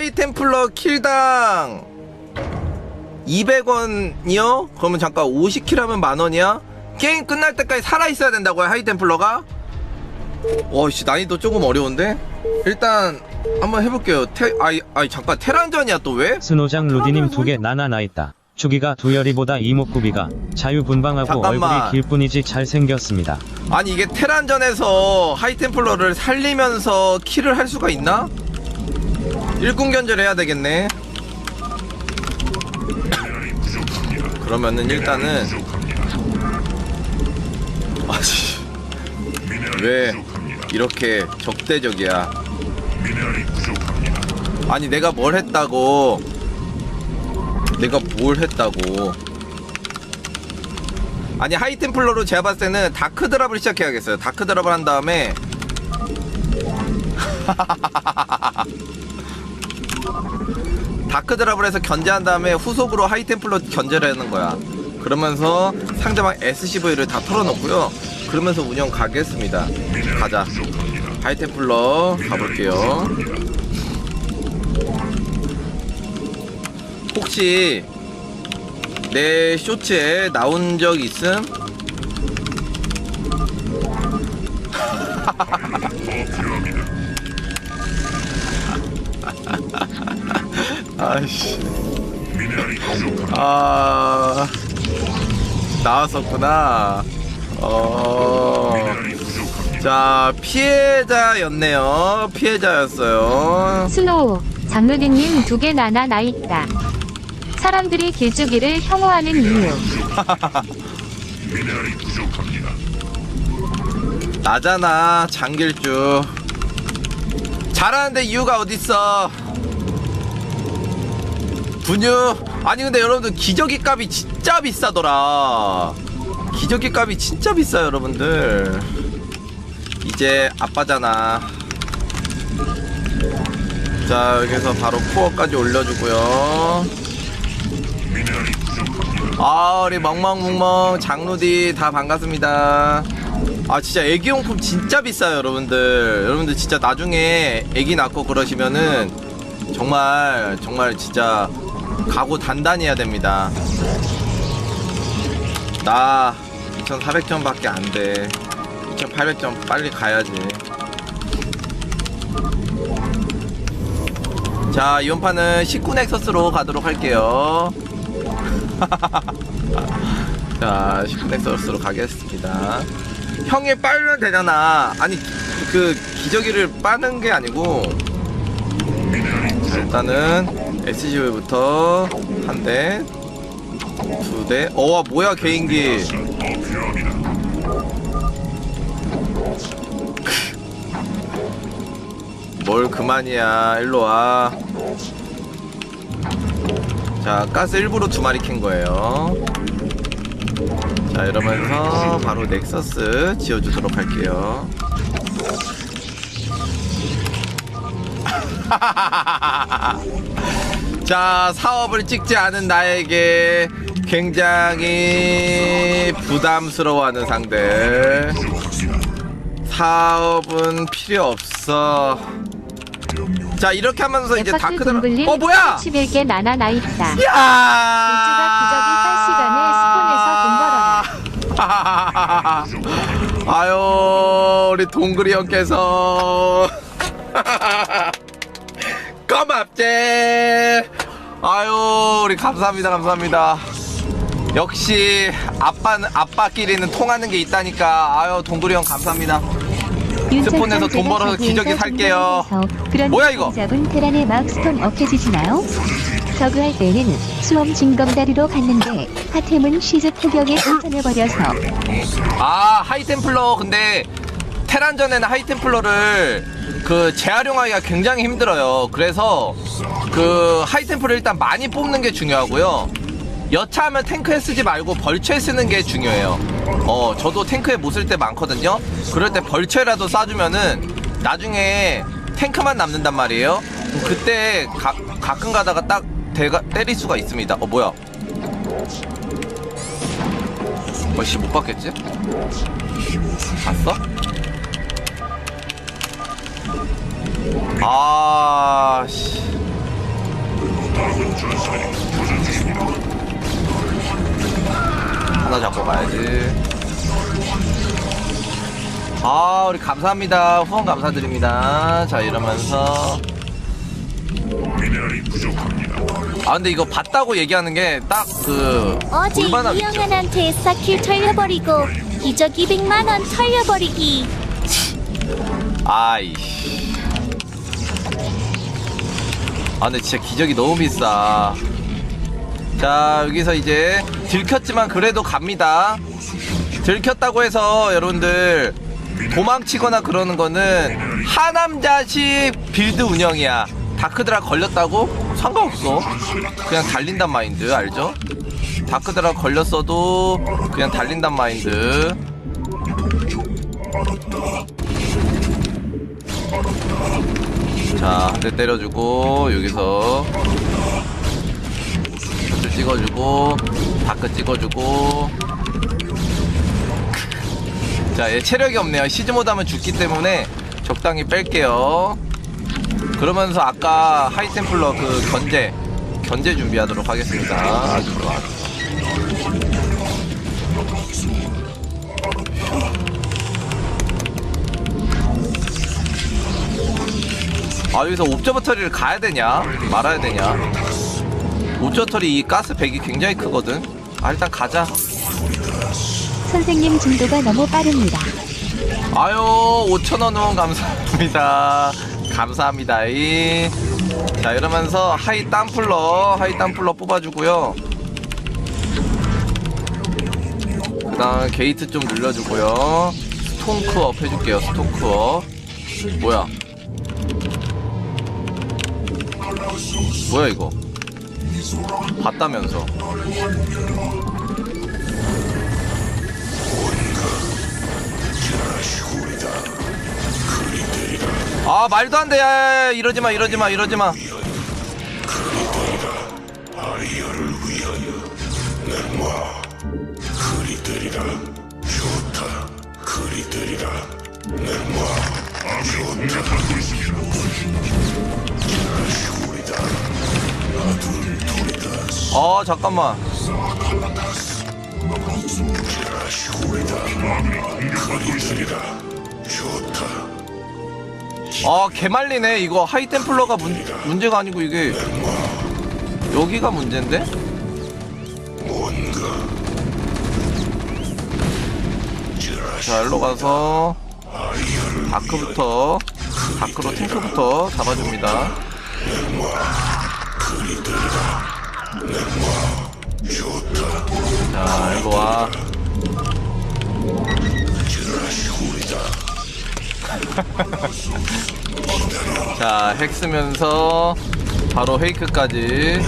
하이템플러 킬당 200원이요? 그러면 잠깐 50킬 하면 만원이야? 게임 끝날 때까지 살아있어야 된다고요 하이템플러가? 와씨 난이도 조금 어려운데? 일단 한번 해볼게요 테, 아이, 아이 잠깐 테란전이야 또 왜? 스노장 루디님 두 개 나나 나 있다. 주기가 두열이보다 이목구비가 자유분방하고 잠깐만. 얼굴이 길 뿐이지 잘생겼습니다. 아니 이게 테란전에서 하이템플러를 살리면서 킬을 할 수가 있나? 일꾼 견제를 해야 되겠네. 그러면은 일단은 아씨 왜 이렇게 적대적이야? 아니 내가 뭘 했다고? 내가 뭘 했다고? 아니 하이템플러로 제가 봤을 때는 다크드랍을 시작해야겠어요. 다크드랍을 한 다음에 다크드랍을 해서 견제한 다음에 후속으로 하이템플러 견제를 하는 거야. 그러면서 상대방 SCV를 다 털어놓고요. 그러면서 운영 가겠습니다. 가자. 하이템플러 가볼게요. 혹시 내 쇼츠에 나온 적 있음? 아이씨. 아, 나왔었구나. 어. 자, 피해자였네요. 피해자였어요. 슬로우, 장르디님 두 개 나나 나 있다. 사람들이 길쭉이를 혐오하는 이유. 나잖아 장길주 잘하는데 이유가 어딨어 분유. 아니 근데 여러분들 기저귀 값이 진짜 비싸더라. 기저귀 값이 진짜 비싸요 여러분들. 이제 아빠잖아. 자 여기서 바로 코어까지 올려주고요. 아 우리 멍멍멍멍 장루디 다 반갑습니다. 아 진짜 애기용품 진짜 비싸요 여러분들. 여러분들 진짜 나중에 애기 낳고 그러시면은 정말 정말 진짜 각오 단단히 해야 됩니다. 나 2400점 밖에 안돼. 2800점 빨리 가야지. 자 이번 판은 19 넥서스로 가도록 할게요. 자 19 넥서스로 가겠습니다. 형이 빨면 되잖아. 아니 그 기저귀를 빠는 게 아니고 자, 일단은 SCV부터 한 대, 두 대. 어와 뭐야 개인기. 뭘 그만이야. 일로 와. 자 가스 일부러 두 마리 캔 거예요. 자 이러면서 바로 넥서스 지어주도록 할게요 자 사업을 찍지 않은 나에게 굉장히 부담스러워하는 상대. 사업은 필요 없어. 자 이렇게 하면서 이제 다크드라 동글님 어 뭐야? 11개 나나 나 있다. 야! 시간에 스폰에서 돈 벌어라. 아유 우리 동글이 형께서 고맙제 아유 우리 감사합니다 감사합니다 역시 아빠는 아빠끼리는 통하는 게 있다니까 아유 동글이 형 감사합니다 스폰에서 돈 벌어서 기저귀 살게요. 뭐야, 이거? 잡은 테란의 마크스톤 억해지시나요? 저그할 때는 수험 징검다리로 갔는데 하템은 시즈 포격에 당첨해버려서 아 하이템플러 근데 테란전에는 하이템플러를 그 재활용하기가 굉장히 힘들어요. 그래서 그 하이템플을 일단 많이 뽑는 게 중요하고요. 여차하면 탱크에 쓰지 말고 벌초에 쓰는 게 중요해요. 어 저도 탱크에 못 쓸 때 많거든요. 그럴 때 벌초에라도 쏴주면은 나중에 탱크만 남는단 말이에요. 그때 가, 가끔 가다가 딱 대가, 때릴 수가 있습니다. 어 뭐야? 어씨 못 봤겠지? 봤어? 아, 씨. 하나 잡고 가야지. 아, 우리 감사합니다. 후원 감사드립니다. 자, 이러면서. 아, 근데 이거 봤다고 얘기하는 게 딱 그, 어제. 이영환한테 사킬 털려버리고 이적 200만원 털려버리기 아이. 아, 근데 진짜 기적이 너무 비싸. 자, 여기서 이제 들켰지만 그래도 갑니다. 들켰다고 해서 여러분들 도망치거나 그러는 거는 하남자식 빌드 운영이야. 다크드라 걸렸다고? 상관없어. 그냥 달린단 마인드, 알죠? 다크드라 걸렸어도 그냥 달린단 마인드. 자, 한 대 때려주고, 여기서. 줄 찍어주고, 다크 찍어주고. 자, 얘 체력이 없네요. 시즈모드 하면 죽기 때문에 적당히 뺄게요. 그러면서 아까 하이템플러 그 견제, 견제 준비하도록 하겠습니다. 아주 좋 아. 아 여기서 옵저버터리를 가야 되냐? 말아야 되냐? 옵저버터리 이 가스 백이 굉장히 크거든. 아 일단 가자. 선생님 진도가 너무 빠릅니다. 아유 5천원 후원 감사합니다. 감사합니다 이. 자 이러면서 하이 땀플러 하이 땀플러 뽑아주고요. 그 다음 게이트 좀 늘려주고요. 스톤크업 해줄게요 스톤크업. 뭐야 뭐야 이거? 봤다면서. 아 말도 안돼. 이러지마 이러지마 이러지마 어 잠깐만. 아 개말리네. 이거 하이템플러가 문, 문제가 아니고 이게 여기가 문제인데? 자 일로 가서 다크부터 다크로 탱크부터 잡아줍니다 자 일로 와 자, 핵 쓰면서 바로 페이크까지.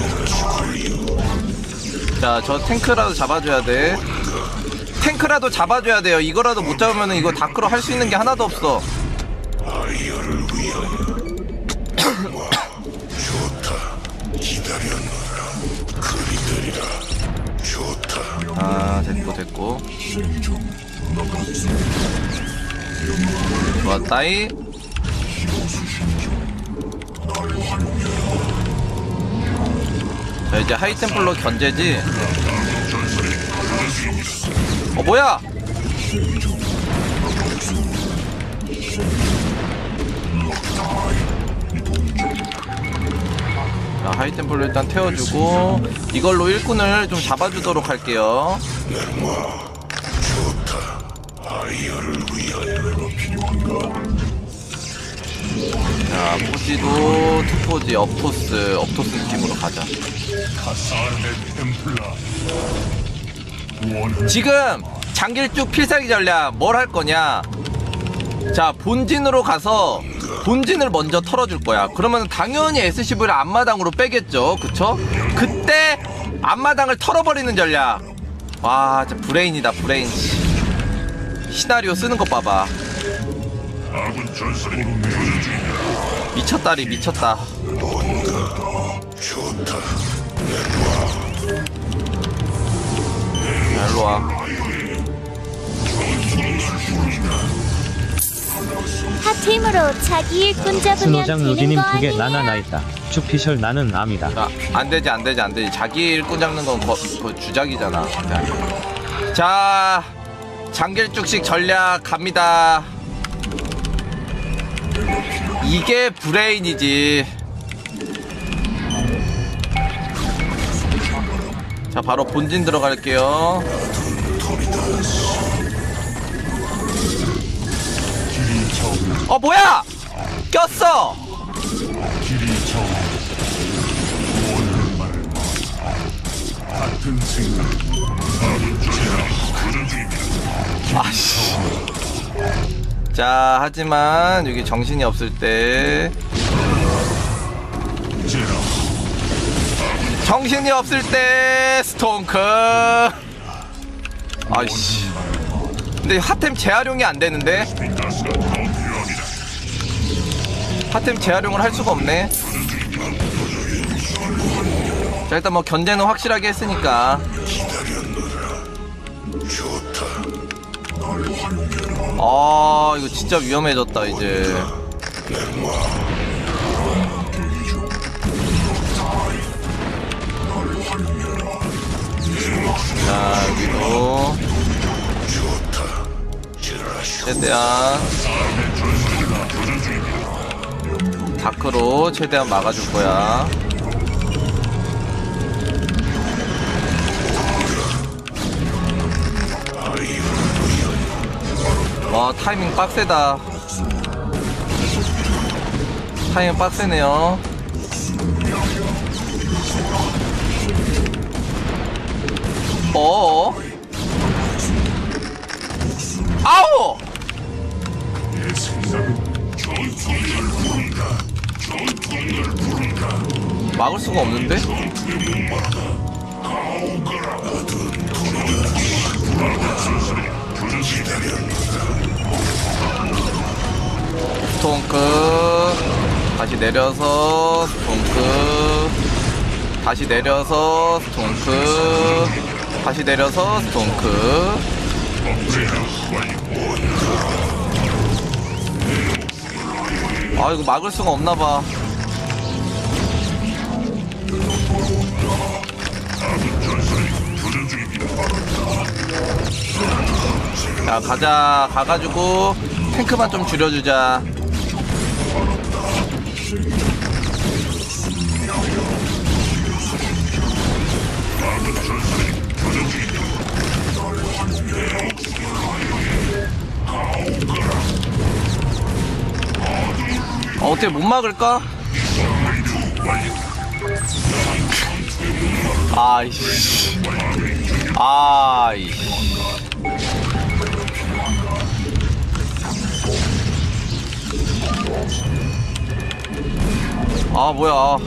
자, 저 탱크라도 잡아줘야 돼. 탱크라도 잡아줘야 돼요. 이거라도 못 잡으면 이거 다크로 할 수 있는 게 하나도 없어. 아, 됐고, 됐고. 좋았다이. 자 이제 하이템플러 견제지 어 뭐야 자 하이템플러 일단 태워주고 이걸로 일꾼을 좀 잡아주도록 할게요. 자 포지도 투포지 업토스 업토스 느낌으로 가자. 지금 장길쭉 필살기 전략 뭘 할 거냐? 자 본진으로 가서 본진을 먼저 털어줄 거야. 그러면 당연히 SCV를 앞마당으로 빼겠죠. 그쵸? 그때 앞마당을 털어버리는 전략. 와 진짜 브레인이다 브레인. 시나리오 쓰는 거 봐봐. 미쳤다리 미쳤다. 자, 일로 와. 하팀으로 자기 일꾼 잡으면 스노장 되는 루디님 거 두개 아니냐? 나나 나있다. 축피셜 나는 암이다. 아, 안 되지, 안 되지, 안 되지. 자기 일꾼 잡는 건 거, 그 주작이잖아. 자, 자 장길쭉식 전략 갑니다. 이게 브레인이지. 자, 바로 본진 들어갈게요. 어, 뭐야! 꼈어! 아씨. 자, 하지만 여기 정신이 없을 때 정신이 없을 때 스톤크. 아이씨. 근데 핫템 재활용이 안 되는데. 핫템 재활용을 할 수가 없네. 자, 일단 뭐 견제는 확실하게 했으니까. 아 이거 진짜 위험해졌다 이제 자 여기도 최대한 다크로 최대한 막아줄 거야. 와 타이밍 빡세다. 타이밍 빡세네요. 어어 아우 막을 수가 없는데? 스톤크. 다시 내려서 스톤크. 다시 내려서 스톤크. 다시 내려서 스톤크. 아 이거 막을 수가 없나봐 자 가자. 가가지고 탱크만 좀 줄여주자. 어, 어떻게 못 막을까? 아이씨 아이씨. 아 뭐야. 아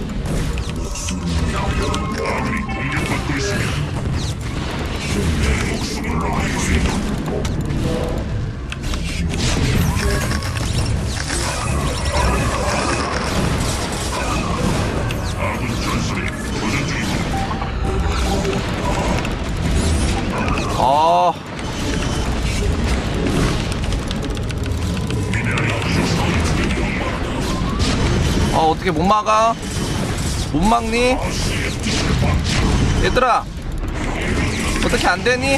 아 어떻게 못 막아? 못 막니? 얘들아 어떻게 안 되니?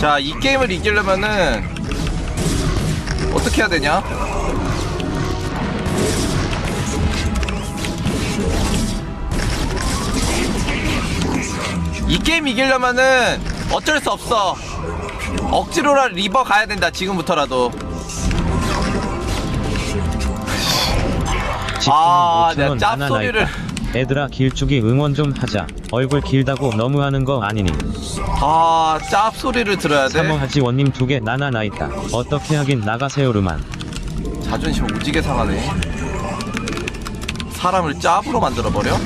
자, 이 게임을 이기려면은 어떻게 해야 되냐? 이 게임 이기려면은 어쩔 수 없어. 억지로라 리버 가야 된다. 지금부터라도. 아, 내가 5천원 나나 짭소리를. 애들아 길쭉이 응원 좀 하자. 얼굴 길다고 너무하는 거 아니니? 아, 짭 소리를 들어야 돼. 사모하지 원님 두 개 나나 나 있다. 어떻게 하긴 나가세요르만. 자존심 오지게 상하네. 사람을 짭으로 만들어 버려?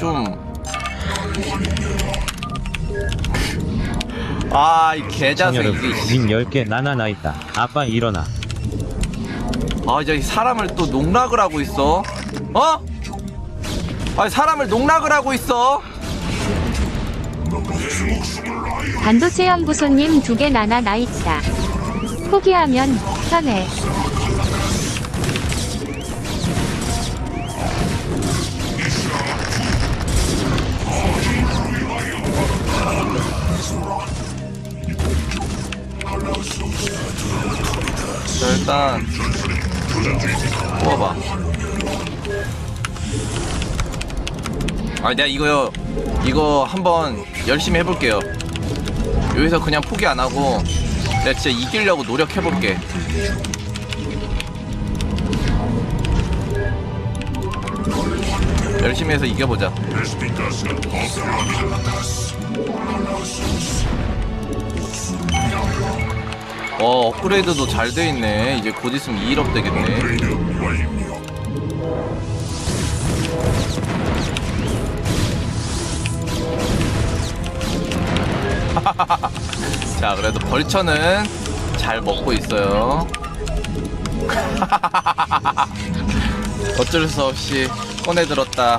좀. 아, 이 개자식 정여름 이게. 씨. 님 10개 나나 나 있다 아빠 일어나 아, 이제 사람을 또 농락을 하고 있어. 어? 아, 사람을 농락을 하고 있어. 반도체 연구소님 두 개 나나 나 있다. 포기하면 편해. 일단 뽑아봐. 아, 내가 이거요. 이거 한번 열심히 해볼게요. 여기서 그냥 포기 안 하고 내가 진짜 이기려고 노력해볼게. 열심히 해서 이겨보자. 어, 업그레이드도 잘 돼 있네. 이제 곧 있으면 2일업 되겠네. 자, 그래도 벌처는 잘 먹고 있어요. 어쩔 수 없이 꺼내들었다.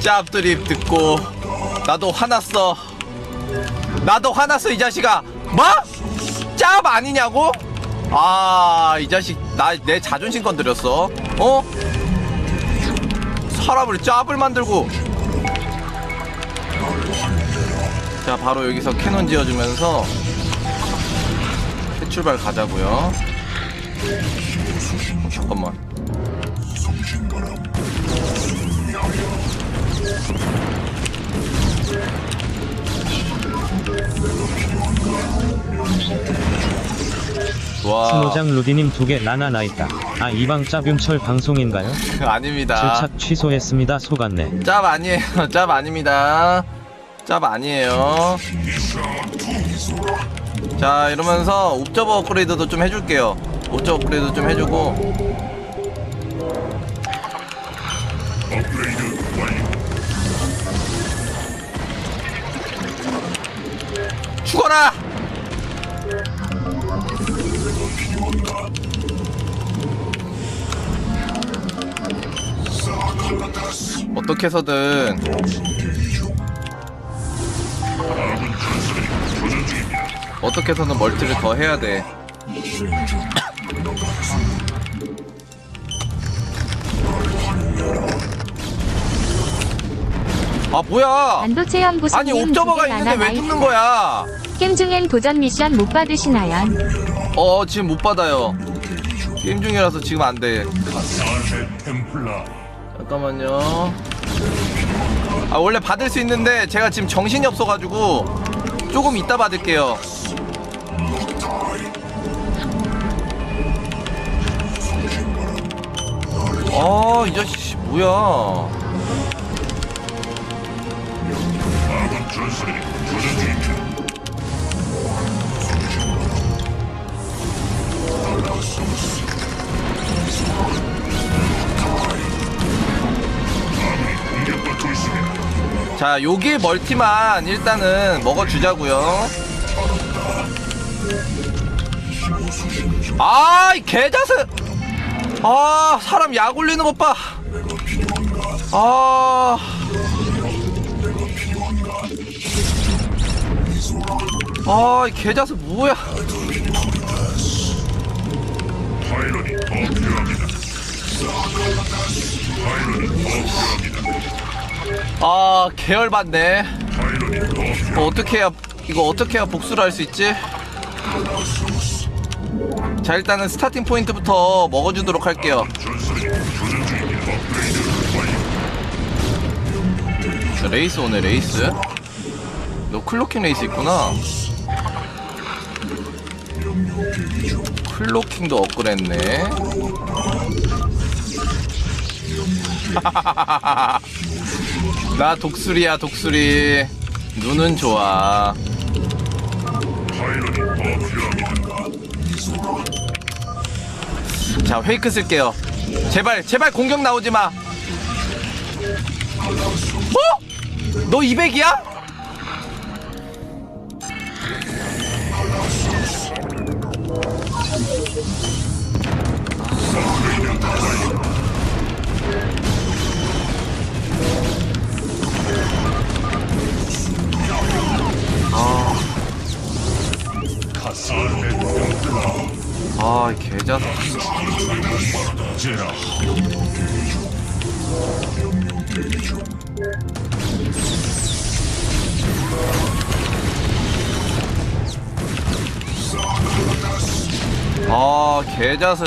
짭드립 듣고 나도 화났어. 나도 화났어 이 자식아. 뭐? 짭 아니냐고? 아, 이 자식 나 내 자존심 건드렸어. 어? 사람을 짭을 만들고. 자, 바로 여기서 캐논 지어주면서 출발 가자고요. 잠깐만. 와, 스노장 루디님 두 개 나나 나 있다 아 이방 짭윤철 방송인가요? 아닙니다. 질착 취소했습니다 속았네 짭 아니에요. 짭 아닙니다. 짭 아니에요. 자, 이러면서 옵저버 업그레이드도 좀 해줄게요. 옵저버 업그레이드 좀 해주고. 죽어라! 어떻게 해서든 어떻게 해서든 멀티를 더 해야 돼. 아 뭐야? 반도체 아니 연구소님 두 옵저버가 개 있는데 왜 죽는 있다. 거야? 게임 중엔 도전 미션 못 받으시나요? 어 지금 못 받아요. 게임 중이라서 지금 안 돼. 잠깐만요. 아 원래 받을 수 있는데 제가 지금 정신이 없어가지고 조금 이따 받을게요. 아, 이 자식 뭐야? 자, 여기 멀티만 일단은 먹어주자고요. 아, 이 개자스! 아, 사람 약 올리는 것 봐. 아. 아, 이 개자스 뭐야? 아, 계열 받네. 뭐 어떻게 해야 이거 어떻게 해야 복수를 할 수 있지? 자, 일단은 스타팅 포인트부터 먹어주도록 할게요. 자, 레이스 오네, 레이스. 너 클로킹 레이스 있구나. 클로킹도 업그레이드네. 나 독수리야, 독수리. 눈은 좋아. 자, 페이크 쓸게요. 제발, 제발 공격 나오지 마. 어? 너 200이야? 아, 이 개자식. 아, 개자식.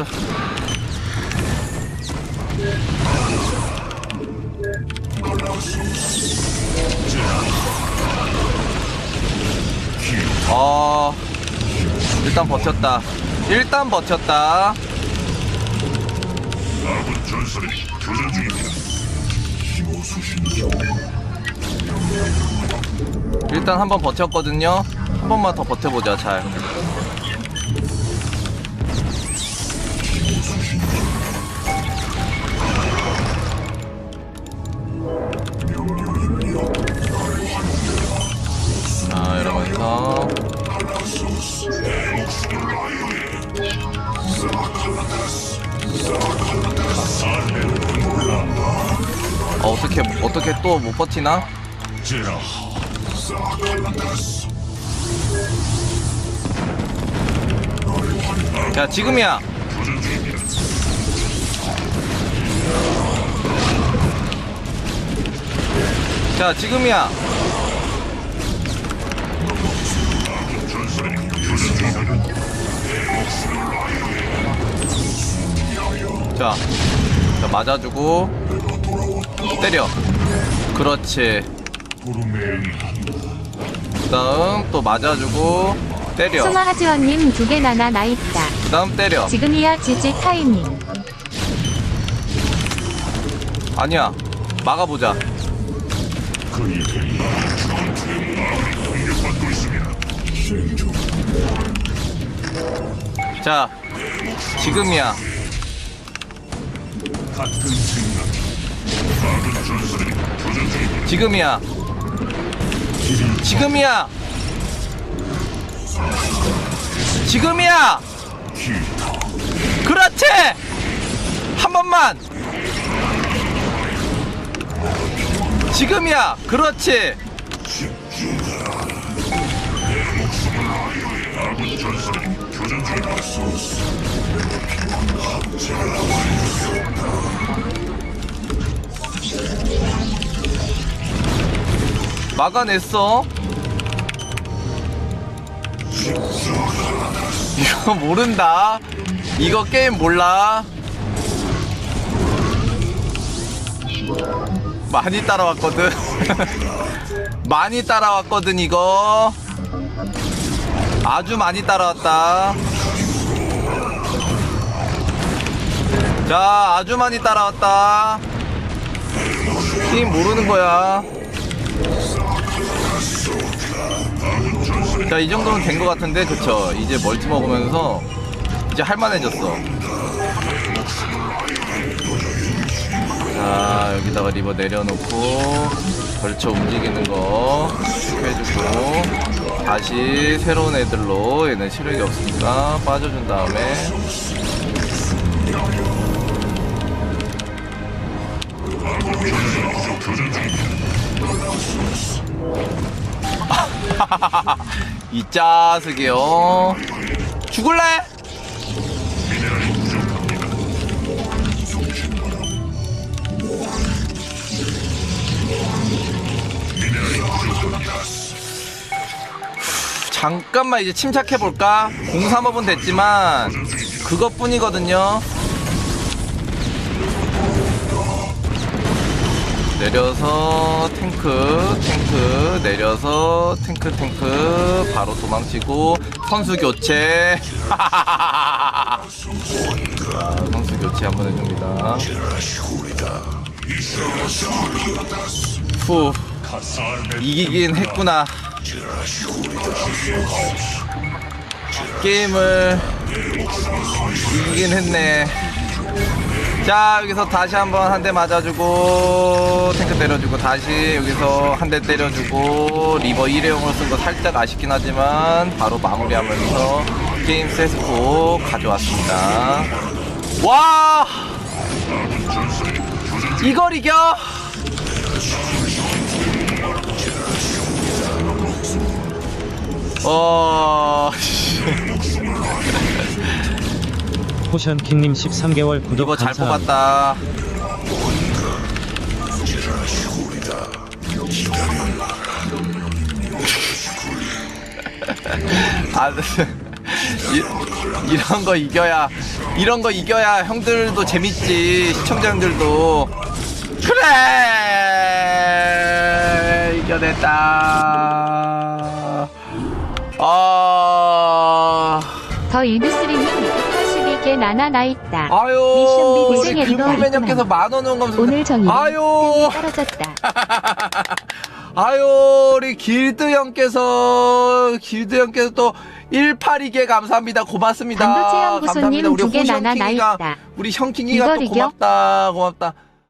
아, 일단 버텼다. 일단 버텼다. 일단 한번 버텼거든요. 한 번만 더 버텨보자, 잘. 어, 어떻게, 어떻게 또 못 버티나? 야, 지금이야. 자, 지금이야. 자, 자 맞아주고 때려. 그렇지. 그 다음 또 맞아주고 때려. 수마하지원님 두 개 나나 나 있다. 그 다음 때려. 지금이야 지지 타이밍. 아니야. 막아보자. 자, 지금이야. 지금이야. 지금이야. 지금이야. 그렇지. 한 번만. 지금이야. 그렇지. 막아냈어. 이거 모른다. 이거 게임 몰라. 많이 따라왔거든. 많이 따라왔거든, 이거. 아주 많이 따라왔다. 자, 아주 많이 따라왔다. 게임 모르는 거야. 자, 이 정도면 된 것 같은데, 그쵸? 이제 멀티 먹으면서 이제 할만해졌어. 자, 여기다가 리버 내려놓고 벌쳐 움직이는 거 체크해주고 다시 새로운 애들로 얘는 체력이 없으니까 빠져준 다음에 이 짜식이요 죽을래? 잠깐만 이제 침착해 볼까? 035분 됐지만 그것뿐이거든요. 내려서 탱크 탱크 내려서 탱크 탱크. 바로 도망치고 선수 교체. 자, 선수 교체 한번 해줍니다. 후 이기긴 했구나. 게임을 이기긴 했네 자 여기서 다시 한번 한 대 맞아주고 탱크 때려주고 다시 여기서 한 대 때려주고 리버 일회용으로 쓴 거 살짝 아쉽긴 하지만 바로 마무리하면서 게임 세스포 가져왔습니다. 와! 이걸 이겨! 어 포션킹님 13개월 구독 이거 잘 감사합니다. 뽑았다. 아, 이, 이런 거 이겨야 이런 거 이겨야 형들도 재밌지 시청자 형들도 그래 이겨냈다. 아. 더 일드스리님 82개 나나 나 있다. 아유 미션 비 우리 금맨님께서 있구만. 만원 원감 오늘 정의 아유 떨어졌다. 아유 우리 길드 형께서 길드 형께서 또 182개 감사합니다 고맙습니다 반도체 연구소님 감사합니다 우리 두개 나나 나 호션킹이가 있다. 우리 형킹이가 이걸 또 이겨? 고맙다 고맙다